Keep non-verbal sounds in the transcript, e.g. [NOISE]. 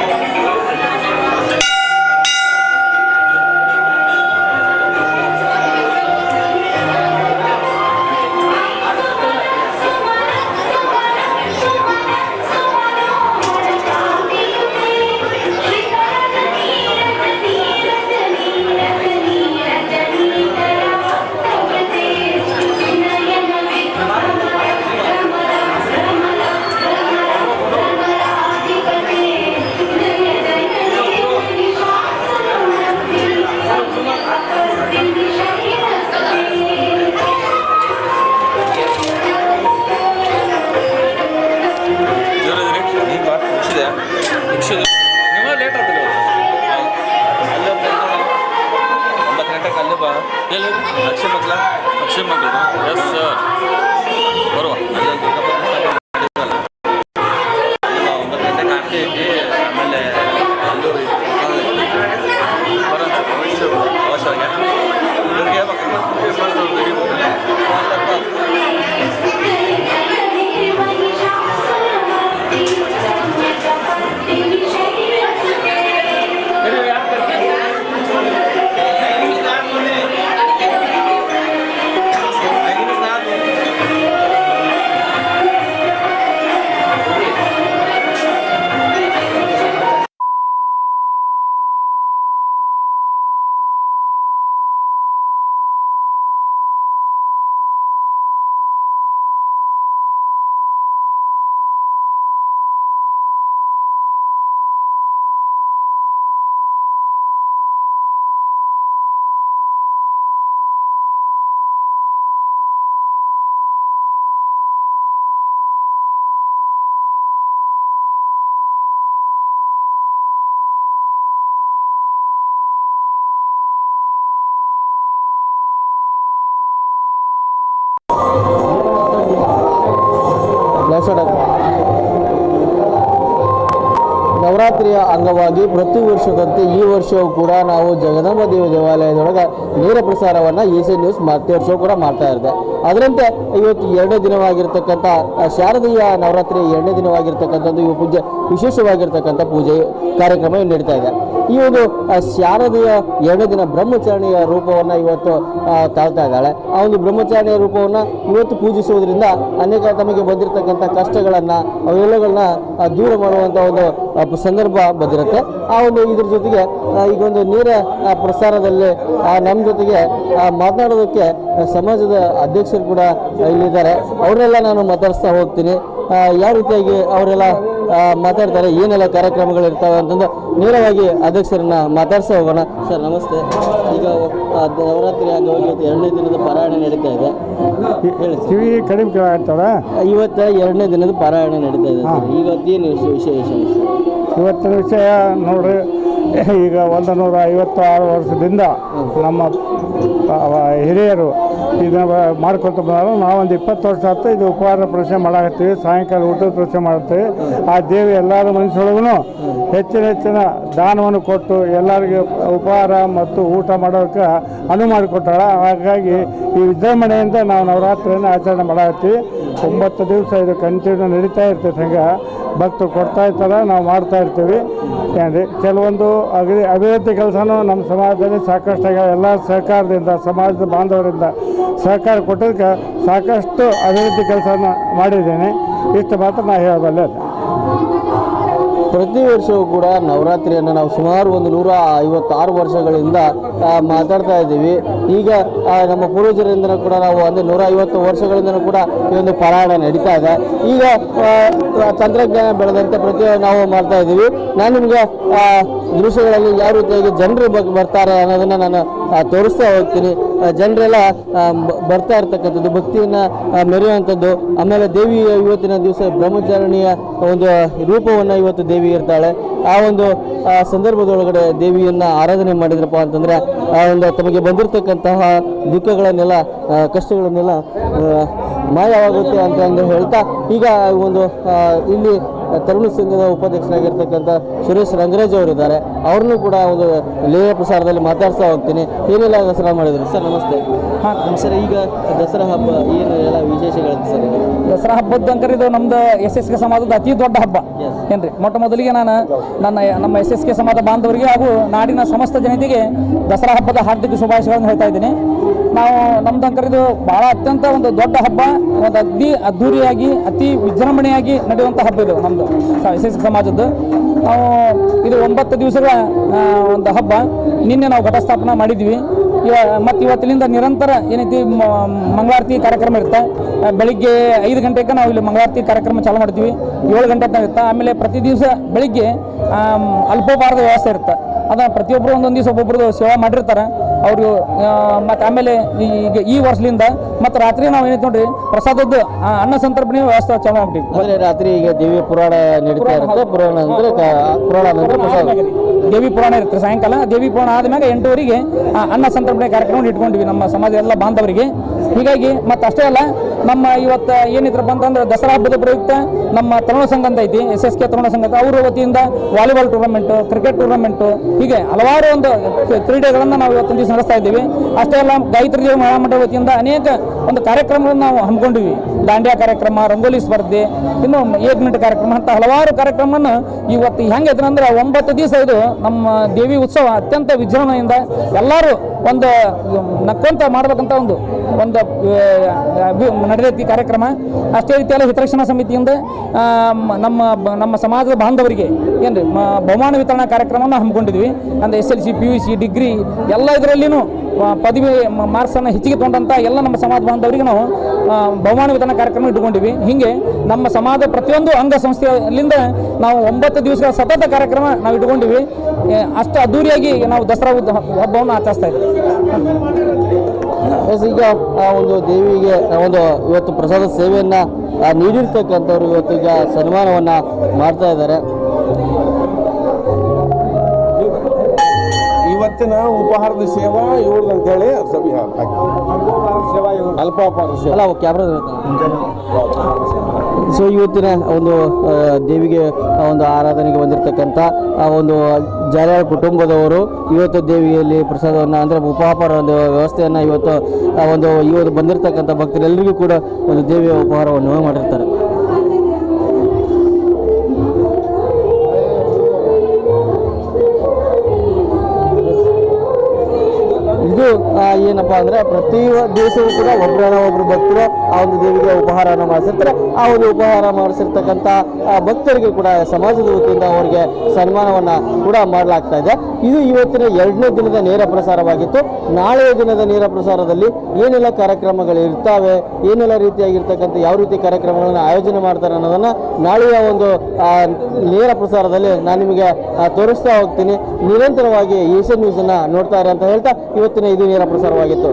ನೀವು [LAUGHS] ಗಂಟೆಗೆ ಅಲ್ಲಿ ಬಾ ಎಲ್ಲಿ ಅಕ್ಷಯ ಮಗ್ಲ ಅಕ್ಷಯ ನವರಾತ್ರಿಯ ಅಂಗವಾಗಿ ಪ್ರತಿ ವರ್ಷದಂತೆ ಈ ವರ್ಷವೂ ಕೂಡ ನಾವು ಜಗದಂಬ ದೇವಿ ದೇವಾಲಯದೊಳಗೆ ನೇರ ಪ್ರಸಾರವನ್ನು ಎ ಸಿ ನ್ಯೂಸ್ ಪ್ರತಿ ವರ್ಷವೂ ಕೂಡ ಮಾಡ್ತಾ ಇರುತ್ತೆ. ಅದರಂತೆ ಇವತ್ತು ಎರಡನೇ ದಿನವಾಗಿರ್ತಕ್ಕಂಥ ಶಾರದೀಯ ನವರಾತ್ರಿಯ ಎರಡನೇ ದಿನವಾಗಿರ್ತಕ್ಕಂಥದ್ದು ಇವು ಪೂಜೆ, ವಿಶೇಷವಾಗಿರ್ತಕ್ಕಂಥ ಪೂಜೆ ಕಾರ್ಯಕ್ರಮ ನಡೀತಾ ಇದೆ. ಈ ಒಂದು ಶಾರದೆಯ ಎರಡು ದಿನ ಬ್ರಹ್ಮಚಾರಣೆಯ ರೂಪವನ್ನು ಇವತ್ತು ತಾಳ್ತಾ ಇದ್ದಾಳೆ. ಆ ಒಂದು ಬ್ರಹ್ಮಚಾರಣೆಯ ರೂಪವನ್ನು ಇವತ್ತು ಪೂಜಿಸುವುದರಿಂದ ಅನೇಕ ತಮಗೆ ಬಂದಿರತಕ್ಕಂಥ ಕಷ್ಟಗಳನ್ನು, ಅವೆಲ್ಲಗಳನ್ನ ದೂರ ಮಾಡುವಂಥ ಒಂದು ಸಂದರ್ಭ ಬಂದಿರುತ್ತೆ. ಆ ಒಂದು ಇದ್ರ ಜೊತೆಗೆ ಈಗ ಒಂದು ನೇರ ಪ್ರಸಾರದಲ್ಲಿ ನಮ್ಮ ಜೊತೆಗೆ ಮಾತನಾಡೋದಕ್ಕೆ ಸಮಾಜದ ಅಧ್ಯಕ್ಷರು ಕೂಡ ಇಲ್ಲಿದ್ದಾರೆ. ಅವರೆಲ್ಲ ನಾನು ಮಾತಾಡಿಸ್ತಾ ಹೋಗ್ತೀನಿ. ಯಾವ ರೀತಿಯಾಗಿ ಅವರೆಲ್ಲ ಮಾತಾಡ್ತಾರೆ ಏನೆಲ್ಲ ಕಾರ್ಯಕ್ರಮಗಳು ಇರ್ತವೆ ಅಂತಂದು ನೇರವಾಗಿ ಅಧ್ಯಕ್ಷರನ್ನ ಮಾತಾಡ್ಸ ಹೋಗೋಣ. ಸರ್ ನಮಸ್ತೆ. ಈಗ ನವರಾತ್ರಿ ಅಂಗವಾಗಿ ಎರಡನೇ ದಿನದ ಪಾರಾಯಣ ನಡೀತಾ ಇದೆ. ಕಿವಿ ಕಡಿಮೆ ಕೇಳಾಗ್ತದ ಇವತ್ತು ಎರಡನೇ ದಿನದ ಪಾರಾಯಣ ನಡೀತಾ ಇದೆ ಸರ್. ಇವತ್ತೇನು ವಿಷಯ ವಿಶೇಷ? ಇವತ್ತಿನ ವಿಷಯ ನೋಡ್ರಿ. ಈಗ ಒಂದು ನೂರ ಐವತ್ತಾರು ವರ್ಷದಿಂದ ನಮ್ಮ ಹಿರಿಯರು ಇದನ್ನ ಮಾಡ್ಕೊತ ಬಂದಾಗ ನಾವೊಂದು ಇಪ್ಪತ್ತು ವರ್ಷ ಆಯ್ತು ಇದು ಉಪಹಾರ ಪ್ರಶ್ನೆ ಮಾಡಾಕತ್ತೀವಿ, ಸಾಯಂಕಾಲ ಊಟದ ಪ್ರಶ್ನೆ ಮಾಡ್ತೀವಿ ಆ ದೇವಿ ಎಲ್ಲರ ಮನಸ್ಸೊಳಗೂ ಹೆಚ್ಚಿನ ಹೆಚ್ಚಿನ ದಾನವನ್ನು ಕೊಟ್ಟು ಎಲ್ಲರಿಗೆ ಉಪಹಾರ ಮತ್ತು ಊಟ ಮಾಡೋಕ್ಕೆ ಅನುವು ಮಾಡಿಕೊಟ್ಟಾಳ. ಹಾಗಾಗಿ ಈ ವಿಜೃಂಭಣೆಯಿಂದ ನಾವು ನವರಾತ್ರಿಯನ್ನು ಆಚರಣೆ ಮಾಡಾಕತ್ತೀವಿ. ಒಂಬತ್ತು ದಿವಸ ಇದು ಕಂಟಿನ್ಯೂ ನಡೀತಾ ಇರ್ತೈತೆ ಹಂಗೆ. ಭಕ್ತರು ಕೊಡ್ತಾ ಇರ್ತಾರೆ, ನಾವು ಮಾಡ್ತಾ ಇರ್ತೀವಿ ಏನ್ರಿ ಕೆಲವೊಂದು ಅಗ್ರಿ, ಅಭಿವೃದ್ಧಿ ಕೆಲಸನೂ ನಮ್ಮ ಸಮಾಜದಲ್ಲಿ ಸಾಕಷ್ಟು. ಎಲ್ಲ ಸರ್ಕಾರದಿಂದ, ಸಮಾಜದ ಬಾಂಧವರಿಂದ ಸಹಕಾರ ಕೊಟ್ಟದಕ್ಕೆ ಸಾಕಷ್ಟು ಅಭಿವೃದ್ಧಿ ಕೆಲಸನ ಮಾಡಿದ್ದೀನಿ ಇಷ್ಟು ಮಾತ್ರ ನಾ ಹೇಳಬಲ್ಲೆ ಪ್ರತಿ ವರ್ಷವೂ ಕೂಡ ನವರಾತ್ರಿಯನ್ನು ನಾವು ಸುಮಾರು ಒಂದು ನೂರ ಐವತ್ತಾರು ವರ್ಷಗಳಿಂದ ಮಾತಾಡ್ತಾ ಇದ್ದೀವಿ. ಈಗ ನಮ್ಮ ಪೂರ್ವಜರಿಂದ ಕೂಡ ನಾವು ಅಂದರೆ ನೂರ ಐವತ್ತು ವರ್ಷಗಳಿಂದ ಕೂಡ ಈ ಒಂದು ಪಾರಾಯಣ ನಡೀತಾ ಇದೆ. ಈಗ ತಂತ್ರಜ್ಞಾನ ಬೆಳೆದಂತೆ ಪ್ರತಿ ನಾವು ಮಾಡ್ತಾ ಇದ್ದೀವಿ. ನಾನು ನಿಮಗೆ ದೃಶ್ಯಗಳಲ್ಲಿ ಯಾವ ರೀತಿಯಾಗಿ ಜನರು ಬರ್ತಾರೆ ಅನ್ನೋದನ್ನು ನಾನು ತೋರಿಸ್ತಾ ಹೋಗ್ತೀನಿ. ಜನರೆಲ್ಲ ಬರ್ತಾ ಇರ್ತಕ್ಕಂಥದ್ದು, ಭಕ್ತಿಯನ್ನು ಮೆರೆಯುವಂಥದ್ದು. ಆಮೇಲೆ ದೇವಿ ಇವತ್ತಿನ ದಿವಸ ಬ್ರಹ್ಮಚಾರಣಿಯ ಒಂದು ರೂಪವನ್ನು ಇವತ್ತು ದೇವಿ ಇರ್ತಾಳೆ. ಆ ಒಂದು ಸಂದರ್ಭದೊಳಗಡೆ ದೇವಿಯನ್ನು ಆರಾಧನೆ ಮಾಡಿದ್ರಪ್ಪ ಅಂತಂದರೆ, ಆ ಒಂದು ತಮಗೆ ಬಂದಿರತಕ್ಕಂತಹ ದುಃಖಗಳನ್ನೆಲ್ಲ ಕಷ್ಟಗಳನ್ನೆಲ್ಲ ಮಾಯವಾಗುತ್ತೆ ಅಂತ ಹೇಳ್ತಾ, ಈಗ ಒಂದು ಇಲ್ಲಿ ತರುಣ ಸಂಘದ ಉಪಾಧ್ಯಕ್ಷರಾಗಿರ್ತಕ್ಕಂಥ ಸುರೇಶ್ ರಂಗರಾಜ್ ಅವರಿದ್ದಾರೆ. ಅವ್ರನ್ನೂ ಕೂಡ ಒಂದು ಲೇಯ ಪ್ರಸಾರದಲ್ಲಿ ಮಾತಾಡ್ತಾ ಹೋಗ್ತೀನಿ. ಏನೆಲ್ಲ ದಸರಾ ಮಾಡಿದ್ರು? ಸರ್ ನಮಸ್ತೆ. ಹಾಂ ಸರ್ ಈಗ ದಸರಾ ಹಬ್ಬ ಏನು ಎಲ್ಲ ವಿಶೇಷಗಳಿದೆ ಸರ್? ದಸರಾ ಹಬ್ಬದ ಅಂಕರ್ ಇದು ನಮ್ದು ಎಸ್ ಎಸ್ ಕೆ ಸಮಾಜದ ಅತಿ ದೊಡ್ಡ ಹಬ್ಬ. ಏನ್ರಿ? ಮೊಟ್ಟ ಮೊದಲಿಗೆ ನಾನು ನನ್ನ ನಮ್ಮ ಎಸ್ ಎಸ್ ಕೆ ಸಮಾಜ ಬಾಂಧವರಿಗೆ ಹಾಗೂ ನಾಡಿನ ಸಮಸ್ತ ಜನತೆಗೆ ದಸರಾ ಹಬ್ಬದ ಹಾರ್ದಿಕ ಶುಭಾಶಯಗಳನ್ನು ಹೇಳ್ತಾ ಇದ್ದೀನಿ. ನಾವು ನಮ್ದು ಕರೆದು ಬಹಳ ಅತ್ಯಂತ ಒಂದು ದೊಡ್ಡ ಹಬ್ಬ, ಒಂದು ಅತಿ ಅದ್ಧೂರಿಯಾಗಿ ಅತಿ ವಿಜೃಂಭಣೆಯಾಗಿ ನಡೆಯುವಂಥ ಹಬ್ಬ ಇದು ನಮ್ಮದು ಎಸ್ ಸಮಾಜದ್ದು. ನಾವು ಇದು ಒಂಬತ್ತು ದಿವಸಗಳ ಒಂದು ಹಬ್ಬ. ನಿನ್ನೆ ನಾವು ಘಟಸ್ಥಾಪನೆ ಮಾಡಿದ್ವಿ. ಇವ, ಮತ್ತು ಇವತ್ತಿನಿಂದ ನಿರಂತರ ಏನೈತಿ ಮಂಗಳಾರತಿ ಕಾರ್ಯಕ್ರಮ ಇರುತ್ತೆ ಬೆಳಿಗ್ಗೆ ಐದು ಗಂಟೆಗೆ ನಾವು ಇಲ್ಲಿ ಮಂಗಳಾರತಿ ಕಾರ್ಯಕ್ರಮ ಚಾಲು ಮಾಡ್ತೀವಿ. ಏಳು ಗಂಟೆ ತನಕ ಇರುತ್ತೆ ಆಮೇಲೆ ಪ್ರತಿ ದಿವಸ ಬೆಳಿಗ್ಗೆ ಅಲ್ಪೋಪಾರದ ವ್ಯವಸ್ಥೆ ಇರುತ್ತೆ ಅದನ್ನು ಪ್ರತಿಯೊಬ್ಬರು ಒಂದೊಂದು ದಿವಸ ಒಬ್ಬೊಬ್ರದ್ದು ಸೇವೆ ಮಾಡಿರ್ತಾರೆ. ಅವರು ಮತ್ತು ಆಮೇಲೆ ಈಗ ಈ ವರ್ಷದಿಂದ ಮತ್ತು ರಾತ್ರಿ ನಾವು ಏನೈತೆ ನೋಡ್ರಿ ಪ್ರಸಾದದ್ದು ಅನ್ನ ಸಂತರ್ಪಣೆ ವ್ಯವಸ್ಥೆ ಚಾಲು ಆಗ್ತೀವಿ ರಾತ್ರಿ ಈಗ ದೇವಿ ಪುರಾಣ ನಡೀತಾ ಇರುತ್ತೆ ಪುರಾಣ ಅಂದ್ರೆ ಪುರಾಣ ಅಂದರೆ ಪ್ರಸಾದ. ದೇವಿ ಪುರಾಣ ಇರುತ್ತೆ ಸಾಯಂಕಾಲ ದೇವಿ ಪುರಾಣ ಆದಮೇಲೆ ಎಂಟುವರೆಗೆ ಅನ್ನ ಸಂತರ್ಪಣೆ ಕಾರ್ಯಕ್ರಮ ಇಟ್ಕೊಂಡಿವಿ ನಮ್ಮ ಸಮಾಜ ಎಲ್ಲ ಬಾಂಧವರಿಗೆ. ಹೀಗಾಗಿ ಮತ್ತೆ ಅಷ್ಟೇ ಅಲ್ಲ ನಮ್ಮ ಇವತ್ತು ಏನಿದ್ರು ಬಂತಂದ್ರೆ ದಸರಾ ಹಬ್ಬದ ಪ್ರಯುಕ್ತ ನಮ್ಮ ತರುಣ ಸಂಘ ಅಂತ ಐತಿ, ಎಸ್ ಎಸ್ ಕೆ ತರುಣ ಸಂಘ ಅವರ ವತಿಯಿಂದ ವಾಲಿಬಾಲ್ ಟೂರ್ನಮೆಂಟು ಕ್ರಿಕೆಟ್ ಟೂರ್ನಮೆಂಟು ಹೀಗೆ ಹಲವಾರು ಒಂದು ಕ್ರೀ- ಕ್ರೀಡೆಗಳನ್ನು ನಾವು ಇವತ್ತಿನ ದಿವಸ ನಡೆಸ್ತಾ ಇದ್ದೀವಿ. ಅಷ್ಟೇ ಅಲ್ಲ, ಗಾಯತ್ರಿ ದೇವಿ ಮಹಾಮಠ ವತಿಯಿಂದ ಅನೇಕ ಒಂದು ಕಾರ್ಯಕ್ರಮಗಳನ್ನು ನಾವು ಹಮ್ಮಿಕೊಂಡಿವಿ ದಾಂಡ್ಯಾ ಕಾರ್ಯಕ್ರಮ, ರಂಗೋಲಿ ಸ್ಪರ್ಧೆ, ಇನ್ನು ಏಕ್ ಮಿನಿಟ್ ಕಾರ್ಯಕ್ರಮ, ಅಂತ ಹಲವಾರು ಕಾರ್ಯಕ್ರಮವನ್ನು ಇವತ್ತು ಹೆಂಗೆ ಅಂದ್ರೆ ಒಂಬತ್ತು ದಿವಸ ಇದು ನಮ್ಮ ದೇವಿ ಉತ್ಸವ ಅತ್ಯಂತ ವಿಜೃಂಭಣೆಯಿಂದ ಎಲ್ಲರೂ ಒಂದು ನಕ್ಕೊಂತ ಮಾಡ್ಬೇಕಂತ ಒಂದು ಒಂದು ನಡೆದೈತಿ ಕಾರ್ಯಕ್ರಮ. ಅಷ್ಟೇ ರೀತಿಯಲ್ಲಿ ಹಿತರಕ್ಷಣಾ ಸಮಿತಿಯಿಂದ ನಮ್ಮ ನಮ್ಮ ಸಮಾಜದ ಬಾಂಧವರಿಗೆ ಏನು ಬಹುಮಾನ ವಿತರಣಾ ಕಾರ್ಯಕ್ರಮವನ್ನು ಹಮ್ಮಿಕೊಂಡಿದ್ವಿ. ಅಂದರೆ S L C, P U C, degree ಎಲ್ಲ ಇದರಲ್ಲಿಯೂ ಪದವಿ ಮಾರ್ಕ್ಸನ್ನು ಹೆಚ್ಚಿಗೆ ತೊಗೊಂಡಂಥ ಎಲ್ಲ ನಮ್ಮ ಸಮಾಜ ಬಾಂಧವರಿಗೆ ನಾವು ಬಹುಮಾನ ವಿತರಣಾ ಕಾರ್ಯಕ್ರಮ ಇಟ್ಟುಕೊಂಡಿವಿ ಹೀಗೆ ನಮ್ಮ ಸಮಾಜ ಪ್ರತಿಯೊಂದು ಅಂಗಸಂಸ್ಥೆಯಲ್ಲಿಂದ ನಾವು ಒಂಬತ್ತು ದಿವಸಗಳ ಸತತ ಕಾರ್ಯಕ್ರಮ ನಾವು ಇಟ್ಟುಕೊಂಡಿವಿ ಅಷ್ಟು ಅದ್ದೂರಿಯಾಗಿ ನಾವು ದಸರಾ ಹಬ್ಬವನ್ನು ಆಚರಿಸ್ತಾ ಇದ್ದೀವಿ ಎಸ್, ಈಗ ಆ ಒಂದು ದೇವಿಗೆ ಒಂದು ಇವತ್ತು ಪ್ರಸಾದ ಸೇವೆಯನ್ನ ನೀಡಿರ್ತಕ್ಕಂಥವ್ರು ಇವತ್ತು ಈಗ ಸನ್ಮಾನವನ್ನ ಮಾಡ್ತಾ ಇದ್ದಾರೆ. ಇವತ್ತಿನ ಉಪಹಾರದ ಸೇವಾ ಇವ್ರದ್ದು ಅಂತೇಳಿ ಸಭೆ ಅಲ್ಪ ಅಲ್ಪಾಪಾರ ಸೇವಾ ಅಲ್ಲ ಕ್ಯಾಮ್ರಾ ಸೊ ಇವತ್ತಿನ ಒಂದು ದೇವಿಗೆ ಒಂದು ಆರಾಧನೆಗೆ ಬಂದಿರತಕ್ಕಂಥ, ಆ, ಒಂದು ಜಾಲಿಯಾಳ ಕುಟುಂಬದವರು ಇವತ್ತು ದೇವಿಯಲ್ಲಿ ಪ್ರಸಾದವನ್ನು, ಅಂದರೆ ಉಪಹಾರ ಒಂದು ವ್ಯವಸ್ಥೆಯನ್ನು ಇವತ್ತು, ಆ, ಒಂದು, ಇವತ್ತು ಬಂದಿರತಕ್ಕಂಥ ಭಕ್ತರೆಲ್ಲರಿಗೂ ಕೂಡ ಒಂದು ದೇವಿಯ ಉಪಹಾರವನ್ನು ಮಾಡಿರ್ತಾರೆ. ಇದು ಏನಪ್ಪಾ ಅಂದ್ರೆ ಪ್ರತಿ ದಿವಸವೂ ಕೂಡ ಒಬ್ಬರನ್ನ ಒಬ್ಬರು ಭಕ್ತರು ಆ ಒಂದು ದೇವಿಗೆ ಉಪಹಾರವನ್ನು ಮಾಡಿಸಿರ್ತಾರೆ. ಆ ಒಂದು ಉಪಹಾರ ಮಾಡಿಸಿರ್ತಕ್ಕಂಥ ಭಕ್ತರಿಗೆ ಕೂಡ ಸಮಾಜದ ವತಿಯಿಂದ ಅವರಿಗೆ ಸನ್ಮಾನವನ್ನು ಕೂಡ ಮಾಡಲಾಗ್ತಾ ಇದೆ. ಇದು ಇವತ್ತಿನ ಎರಡನೇ ದಿನದ ನೇರ ಪ್ರಸಾರವಾಗಿತ್ತು. ನಾಳೆಯ ದಿನದ ನೇರ ಪ್ರಸಾರದಲ್ಲಿ ಏನೆಲ್ಲ ಕಾರ್ಯಕ್ರಮಗಳು ಇರ್ತಾವೆ, ಏನೆಲ್ಲ ರೀತಿಯಾಗಿರ್ತಕ್ಕಂಥ ಯಾವ ರೀತಿ ಕಾರ್ಯಕ್ರಮಗಳನ್ನು ಆಯೋಜನೆ ಮಾಡ್ತಾರೆ ಅನ್ನೋದನ್ನು ನಾಳೆಯ ಒಂದು ನೇರ ಪ್ರಸಾರದಲ್ಲಿ ನಾನು ನಿಮಗೆ ತೋರಿಸ್ತಾ ಹೋಗ್ತೀನಿ. ನಿರಂತರವಾಗಿ ಏಷ್ಯನ್ ನ್ಯೂಸನ್ನು ನೋಡ್ತಾರೆ ಅಂತ ಹೇಳ್ತಾ ಇವತ್ತಿನ ಇದು ನೇರ ಪ್ರಸಾರವಾಗಿತ್ತು.